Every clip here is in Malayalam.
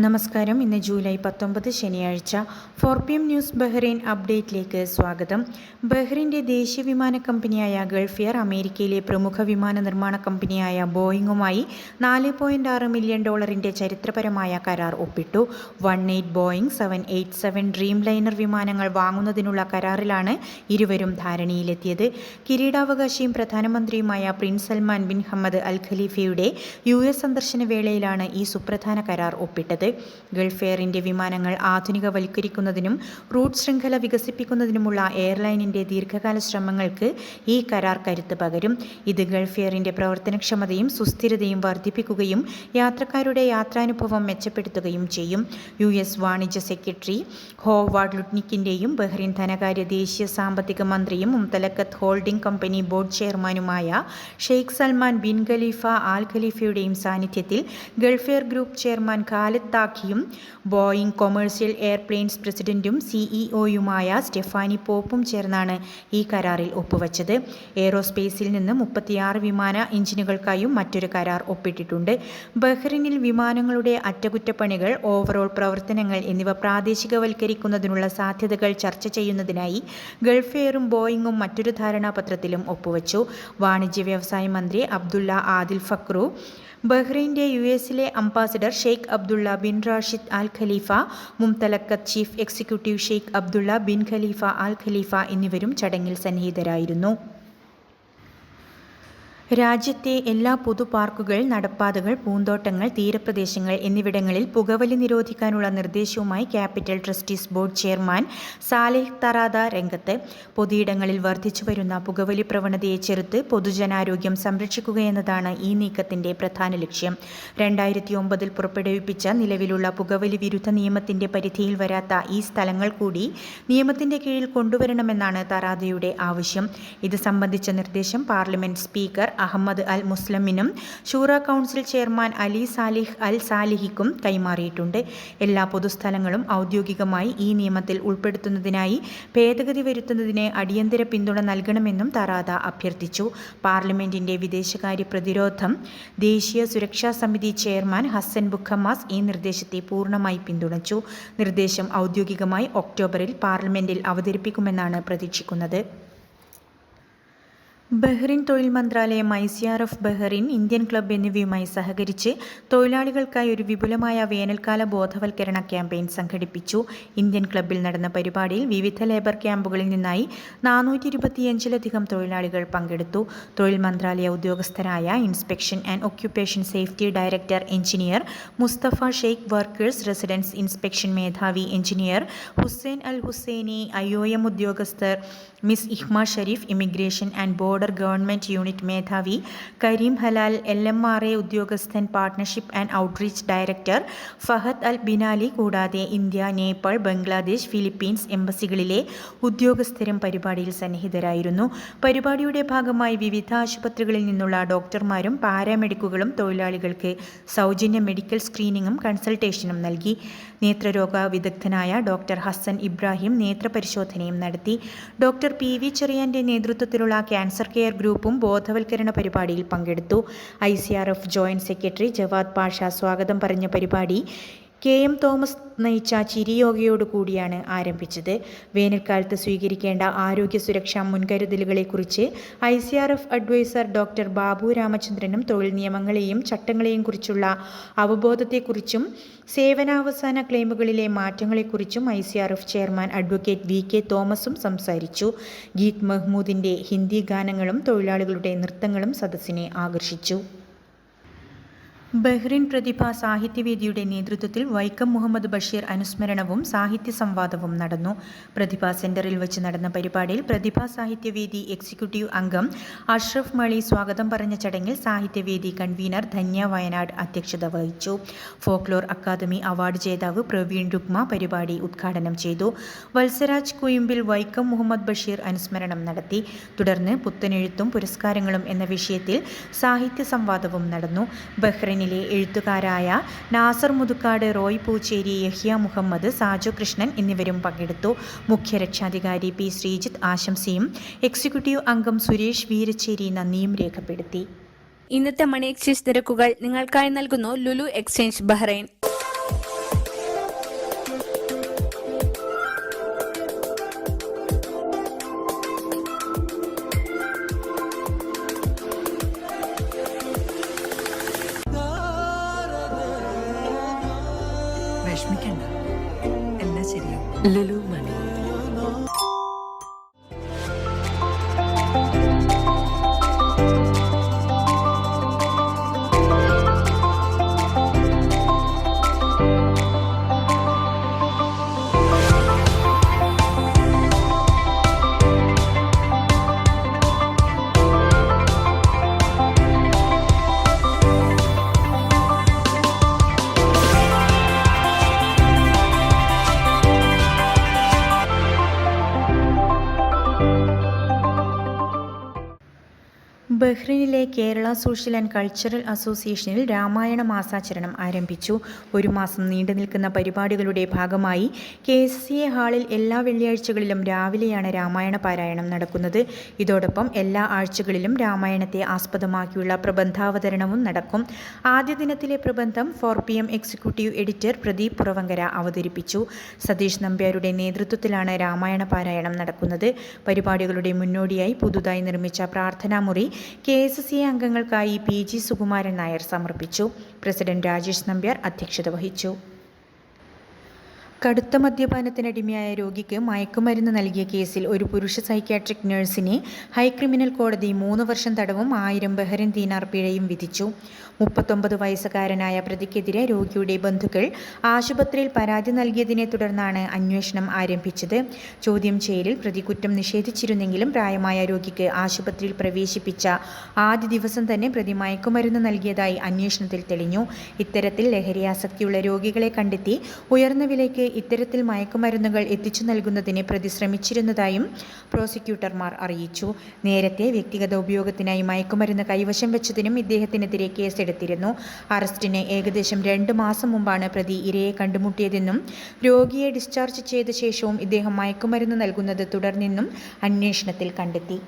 നമസ്കാരം. ഇന്ന് ജൂലൈ പത്തൊമ്പത് ശനിയാഴ്ച four P M news Bahrain അപ്ഡേറ്റിലേക്ക് സ്വാഗതം. ബഹ്റൈന്റെ ദേശീയ വിമാന കമ്പനിയായ ഗൾഫ് എയർ അമേരിക്കയിലെ പ്രമുഖ വിമാന നിർമ്മാണ കമ്പനിയായ ബോയിങ്ങുമായി നാല് പോയിന്റ് ആറ് മില്യൺ ഡോളറിന്റെ ചരിത്രപരമായ കരാർ ഒപ്പിട്ടു. One eight Boeing seven eight seven Dreamliner വിമാനങ്ങൾ വാങ്ങുന്നതിനുള്ള കരാറിലാണ് ഇരുവരും ധാരണയിലെത്തിയത്. കിരീടാവകാശിയും പ്രധാനമന്ത്രിയുമായ prince Salman bin Hammad Al ഖലീഫയുടെ യു എസ് സന്ദർശന വേളയിലാണ് ഈ സുപ്രധാന കരാർ ഒപ്പിട്ടത്. ഗൾഫ് എയറിന്റെ വിമാനങ്ങൾ ആധുനികവൽക്കരിക്കുന്നതിനും റൂട്ട് ശൃംഖല വികസിപ്പിക്കുന്നതിനുമുള്ള എയർലൈനിന്റെ ദീർഘകാല ശ്രമങ്ങൾക്ക് ഈ കരാർ കരുത്ത് പകരും. ഇത് ഗൾഫ് പ്രവർത്തനക്ഷമതയും സുസ്ഥിരതയും വർദ്ധിപ്പിക്കുകയും യാത്രക്കാരുടെ യാത്രാനുഭവം മെച്ചപ്പെടുത്തുകയും ചെയ്യും. യു എസ് വാണിജ്യ സെക്രട്ടറി ഹോവാർഡ് ലുട്നിക്കിന്റെയും ബഹ്റിൻ ധനകാര്യ ദേശീയ സാമ്പത്തിക മന്ത്രിയും മുംതലക്കത്ത് ഹോൾഡിംഗ് കമ്പനി ബോർഡ് ചെയർമാനുമായ Sheikh Salman bin Khalifa Al ഖലീഫയുടെയും സാന്നിധ്യത്തിൽ Gulf Air group chairman Khalid താഖിയും Boeing commercial airplanes പ്രസിഡന്റും സിഇഒയുമായ സ്റ്റെഫാനി പോപ്പും ചേർന്നാണ് ഈ കരാറിൽ ഒപ്പുവച്ചത്. എയ്റോസ്പേസിൽ നിന്ന് മുപ്പത്തിയാറ് വിമാന എഞ്ചിനുകൾക്കായും മറ്റൊരു കരാർ ഒപ്പിട്ടിട്ടുണ്ട്. ബഹ്റിനിൽ വിമാനങ്ങളുടെ അറ്റകുറ്റപ്പണികൾ ഓവറോൾ പ്രവർത്തനങ്ങൾ എന്നിവ പ്രാദേശികവൽക്കരിക്കുന്നതിനുള്ള സാധ്യതകൾ ചർച്ച ചെയ്യുന്നതിനായി ഗൾഫ് എയറും ബോയിങ്ങും മറ്റൊരു ധാരണാപത്രത്തിലും ഒപ്പുവച്ചു. വാണിജ്യ വ്യവസായ മന്ത്രി അബ്ദുള്ള ആദിൽ ഫക്രു ബഹ്റൈന്റെ യു എസിലെ ambassador Sheikh Abdulla bin Rashid Al Khalifa Mumtalakat chief executive Sheikh Abdulla bin Khalifa Al Khalifa എന്നിവരും ചടങ്ങിൽ സന്നിഹിതരായിരുന്നു. രാജ്യത്തെ എല്ലാ പൊതു പാർക്കുകൾ നടപ്പാതകൾ പൂന്തോട്ടങ്ങൾ തീരപ്രദേശങ്ങൾ എന്നിവിടങ്ങളിൽ പുകവലി നിരോധിക്കാനുള്ള നിർദ്ദേശവുമായി capital trustees board chairman Saleh Tarada രംഗത്ത് പൊതുയിടങ്ങളിൽ വർദ്ധിച്ചുവരുന്ന പുകവലി പ്രവണതയെ ചെറുത്ത് പൊതുജനാരോഗ്യം സംരക്ഷിക്കുക എന്നതാണ് ഈ നീക്കത്തിന്റെ പ്രധാന ലക്ഷ്യം. രണ്ടായിരത്തി ഒമ്പതിൽ പുറപ്പെടുവിപ്പിച്ച നിലവിലുള്ള പുകവലി വിരുദ്ധ നിയമത്തിന്റെ പരിധിയിൽ വരാത്ത ഈ സ്ഥലങ്ങൾ കൂടി നിയമത്തിന്റെ കീഴിൽ കൊണ്ടുവരണമെന്നാണ് തറാദയുടെ ആവശ്യം. ഇത് സംബന്ധിച്ച നിർദ്ദേശം parliament speaker Ahmed Al മുസ്ലമിനും Shura council chairman Ali Saleh Al സാലിഹിക്കും കൈമാറിയിട്ടുണ്ട്. എല്ലാ പൊതുസ്ഥലങ്ങളും ഔദ്യോഗികമായി ഈ നിയമത്തിൽ ഉൾപ്പെടുത്തുന്നതിനായി ഭേദഗതി വരുത്തുന്നതിന് അടിയന്തര പിന്തുണ നൽകണമെന്നും തറാദ അഭ്യർത്ഥിച്ചു. പാർലമെന്റിന്റെ വിദേശകാര്യ പ്രതിരോധം ദേശീയ സുരക്ഷാ സമിതി ചെയർമാൻ ഹസൻ ബുഖമാസ് ഈ നിർദ്ദേശത്തെ പൂർണമായി പിന്തുണച്ചു. നിർദ്ദേശം ഔദ്യോഗികമായി ഒക്ടോബറിൽ പാർലമെന്റിൽ അവതരിപ്പിക്കുമെന്നാണ് പ്രതീക്ഷിക്കുന്നത്. ബഹ്റിൻ തൊഴിൽ മന്ത്രാലയം I C R F Bahrain Indian club എന്നിവയുമായി സഹകരിച്ച് തൊഴിലാളികൾക്കായി ഒരു വിപുലമായ വേനൽക്കാല ബോധവൽക്കരണ ക്യാമ്പയിൻ സംഘടിപ്പിച്ചു. ഇന്ത്യൻ ക്ലബ്ബിൽ നടന്ന പരിപാടിയിൽ വിവിധ ലേബർ ക്യാമ്പുകളിൽ നിന്നായി നാനൂറ്റി ഇരുപത്തിയഞ്ചിലധികം തൊഴിലാളികൾ പങ്കെടുത്തു. തൊഴിൽ മന്ത്രാലയ ഉദ്യോഗസ്ഥരായ inspection and occupation safety director engineer Mustafa Sheikh workers residence inspection മേധാവി engineer Hussain Al Hussaini I O M ഉദ്യോഗസ്ഥർ miss ഇഹ്മ Sharif immigration and border government unit മേധാവി Kareem Halal L M R A ഉദ്യോഗസ്ഥൻ partnership and outreach director Fahad Al Binali കൂടാതെ ഇന്ത്യ നേപ്പാൾ ബംഗ്ലാദേശ് ഫിലിപ്പീൻസ് എംബസികളിലെ ഉദ്യോഗസ്ഥരും പരിപാടിയിൽ സന്നിഹിതരായിരുന്നു. പരിപാടിയുടെ ഭാഗമായി വിവിധ ആശുപത്രികളിൽ നിന്നുള്ള ഡോക്ടർമാരും പാരാമെഡിക്കുകളും തൊഴിലാളികൾക്ക് സൗജന്യ മെഡിക്കൽ സ്ക്രീനിങ്ങും കൺസൾട്ടേഷനും നൽകി. നേത്രരോഗ വിദഗ്ധനായ ഡോക്ടർ ഹസ്സൻ ഇബ്രാഹിം നേത്രപരിശോധനയും നടത്തി. ഡോക്ടർ പി വി ചെറിയാന്റെ നേതൃത്വത്തിലുള്ള ക്യാൻസർ കെയർ ഗ്രൂപ്പും ബോധവൽക്കരണ പരിപാടിയിൽ പങ്കെടുത്തു. I C R F joint secretary Javad Pasha സ്വാഗതം പറഞ്ഞ പരിപാടി കെ എം തോമസ് നയിച്ച ചിരിയോഗയോട് കൂടിയാണ് ആരംഭിച്ചത്. വേനൽക്കാലത്ത് സ്വീകരിക്കേണ്ട ആരോഗ്യ സുരക്ഷാ മുൻകരുതലുകളെക്കുറിച്ച് I C R F advisor doctor Babu രാമചന്ദ്രനും തൊഴിൽ നിയമങ്ങളെയും ചട്ടങ്ങളെയും കുറിച്ചുള്ള അവബോധത്തെക്കുറിച്ചും സേവനാവസാന ക്ലെയിമുകളിലെ മാറ്റങ്ങളെക്കുറിച്ചും I C R F chairman advocate V K തോമസും സംസാരിച്ചു. ഗീത് മെഹ്മൂദിന്റെ ഹിന്ദി ഗാനങ്ങളും തൊഴിലാളികളുടെ നൃത്തങ്ങളും സദസ്സിനെ ആകർഷിച്ചു. ബഹ്റിൻ പ്രതിഭ സാഹിത്യവേദിയുടെ നേതൃത്വത്തിൽ വൈക്കം മുഹമ്മദ് ബഷീർ അനുസ്മരണവും സാഹിത്യ സംവാദവും നടന്നു. പ്രതിഭ സെന്ററിൽ വെച്ച് നടന്ന പരിപാടിയിൽ പ്രതിഭ സാഹിത്യവേദി എക്സിക്യൂട്ടീവ് അംഗം അഷ്റഫ് മളി സ്വാഗതം പറഞ്ഞ ചടങ്ങിൽ സാഹിത്യവേദി കൺവീനർ ധന്യ വയനാട് അധ്യക്ഷത വഹിച്ചു. ഫോക്ലോർ അക്കാദമി അവാർഡ് ജേതാവ് പ്രവീൺ രുക്മ പരിപാടി ഉദ്ഘാടനം ചെയ്തു. വത്സരാജ് കുയിമ്പിൽ വൈക്കം മുഹമ്മദ് ബഷീർ അനുസ്മരണം നടത്തി. തുടർന്ന് പുത്തനെഴുത്തും പുരസ്കാരങ്ങളും എന്ന വിഷയത്തിൽ സാഹിത്യ സംവാദവും നടന്നു ബഹ്റൈനിലെ എഴുത്തുകാരായ നാസർ മുതുക്കാട് റോയ് പൂച്ചേരി യഹ്യ മുഹമ്മദ് സാജു കൃഷ്ണൻ എന്നിവരും പങ്കെടുത്തു. മുഖ്യ രക്ഷാധികാരി പി ശ്രീജിത്ത് ആശംസയും എക്സിക്യൂട്ടീവ് അംഗം സുരേഷ് വീരച്ചേരി നന്ദിയും രേഖപ്പെടുത്തി. ഇന്നത്തെ മണി എക്സ്ചേഞ്ച് നിരക്കുകൾ നിങ്ങൾക്കായി നൽകുന്നു ലുലു എക്സ്ചേഞ്ച് ബഹ്റൈൻ. Lulu ബഹ്റിനിലെ കേരള സോഷ്യൽ ആൻഡ് കൾച്ചറൽ അസോസിയേഷനിൽ രാമായണ മാസാചരണം ആരംഭിച്ചു. ഒരു മാസം നീണ്ടു നിൽക്കുന്ന പരിപാടികളുടെ ഭാഗമായി കെ എസ് സി എ ഹാളിൽ എല്ലാ വെള്ളിയാഴ്ചകളിലും രാവിലെയാണ് രാമായണ പാരായണം നടക്കുന്നത്. ഇതോടൊപ്പം എല്ലാ ആഴ്ചകളിലും രാമായണത്തെ ആസ്പദമാക്കിയുള്ള പ്രബന്ധാവതരണവും നടക്കും. ആദ്യ ദിനത്തിലെ പ്രബന്ധം four P M executive editor Pradeep Puravankara അവതരിപ്പിച്ചു. സതീഷ് നമ്പ്യാരുടെ നേതൃത്വത്തിലാണ് രാമായണ പാരായണം നടക്കുന്നത്. പരിപാടികളുടെ മുന്നോടിയായി പുതുതായി നിർമ്മിച്ച പ്രാർത്ഥനാമുറി കെ എസ് സി അംഗങ്ങൾക്കായി പി ജി സുകുമാരൻ നായർ സമർപ്പിച്ചു. പ്രസിഡന്റ് രാജേഷ് നമ്പ്യാർ അധ്യക്ഷത വഹിച്ചു. കടുത്ത മദ്യപാനത്തിനടിമയായ രോഗിക്ക് മയക്കുമരുന്ന് നൽകിയ കേസിൽ ഒരു പുരുഷ സൈക്യാട്രിക് നഴ്സിനെ ഹൈക്രിമിനൽ കോടതി മൂന്ന് വർഷം തടവും ആയിരം ബഹ്റിൻ ദീനാർ പിഴയും വിധിച്ചു. മുപ്പത്തൊമ്പത് വയസ്സുകാരനായ പ്രതിക്കെതിരെ രോഗിയുടെ ബന്ധുക്കൾ ആശുപത്രിയിൽ പരാതി നൽകിയതിനെ തുടർന്നാണ് അന്വേഷണം ആരംഭിച്ചത്. ചോദ്യം ചെയ്യലിൽ പ്രതി കുറ്റം നിഷേധിച്ചിരുന്നെങ്കിലും പ്രായമായ രോഗിക്ക് ആശുപത്രിയിൽ പ്രവേശിപ്പിച്ച ആദ്യ ദിവസം തന്നെ പ്രതി മയക്കുമരുന്ന് നൽകിയതായി അന്വേഷണത്തിൽ തെളിഞ്ഞു. ഇത്തരത്തിൽ ലഹരിയാസക്തിയുള്ള രോഗികളെ കണ്ടെത്തി ഉയർന്ന വിലയ്ക്ക് ഇത്തരത്തിൽ മയക്കുമരുന്നുകൾ എത്തിച്ചു നൽകുന്നതിന് പ്രതി ശ്രമിച്ചിരുന്നതായും പ്രോസിക്യൂട്ടർമാർ അറിയിച്ചു. നേരത്തെ വ്യക്തിഗത ഉപയോഗത്തിനായി മയക്കുമരുന്ന് കൈവശം വെച്ചതിനും ഇദ്ദേഹത്തിനെതിരെ കേസെടുത്തിരുന്നു. അറസ്റ്റിന് ഏകദേശം രണ്ട് മാസം മുമ്പാണ് പ്രതി ഇരയെ കണ്ടുമുട്ടിയതെന്നും രോഗിയെ ഡിസ്ചാർജ് ചെയ്ത ശേഷവും ഇദ്ദേഹം മയക്കുമരുന്ന് നൽകുന്നത് തുടർന്നെന്നും അന്വേഷണത്തിൽ കണ്ടെത്തി.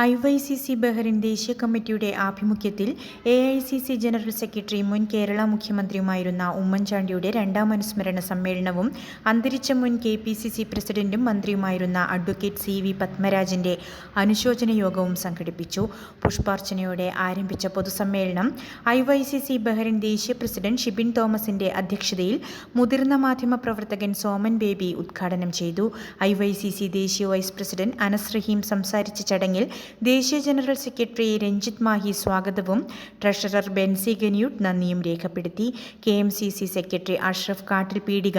I Y C C Bahrain ദേശീയ കമ്മിറ്റിയുടെ ആഭിമുഖ്യത്തിൽ A I C C general secretary മുൻ കേരള മുഖ്യമന്ത്രിയുമായിരുന്ന ഉമ്മൻചാണ്ടിയുടെ രണ്ടാം അനുസ്മരണ സമ്മേളനവും അന്തരിച്ച മുൻ കെ പി സി സി പ്രസിഡന്റും മന്ത്രിയുമായിരുന്ന അഡ്വക്കേറ്റ് സി വി പത്മരാജന്റെ അനുശോചന യോഗവും സംഘടിപ്പിച്ചു. പുഷ്പാർച്ചനയോടെ ആരംഭിച്ച പൊതുസമ്മേളനം I Y C C Bahrain ദേശീയ പ്രസിഡന്റ് ഷിബിൻ തോമസിന്റെ അധ്യക്ഷതയിൽ മുതിർന്ന മാധ്യമ പ്രവർത്തകൻ സോമൻ ബേബി ഉദ്ഘാടനം ചെയ്തു. ഐ വൈ സി സി ദേശീയ വൈസ് പ്രസിഡന്റ് അനസ് റഹീം സംസാരിച്ച ചടങ്ങിൽ ദേശീയ ജനറൽ സെക്രട്ടറി രഞ്ജിത് മാഹി സ്വാഗതവും. ട്രഷറർ ബെൻസി ഗന്യൂട്ട് നന്ദിയും രേഖപ്പെടുത്തി. K M C C secretary Ashraf Kattil Peedika.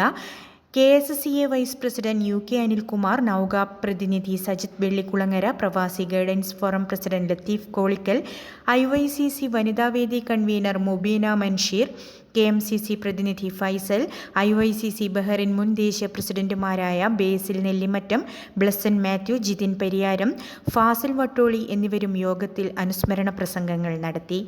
K S S C A vice president U K Anilkumar. Nouka പ്രതിനിധി Sajith Vellikulangara. Pravasi guidance forum president Latheef Kolikkal. I Y C C Vanithavedi convener Mubeena Mansheer. K M C C പ്രതിനിധി Faisal I Y C C Bahrain മുൻ ദേശീയ പ്രസിഡന്റുമാരായ ബേസിൽ നെല്ലിമറ്റം ബ്ലസ്സൻ മാത്യു ജിതിൻ പരിയാരം ഫാസിൽ വട്ടോളി എന്നിവരും യോഗത്തിൽ അനുസ്മരണ പ്രസംഗങ്ങൾ നടത്തി.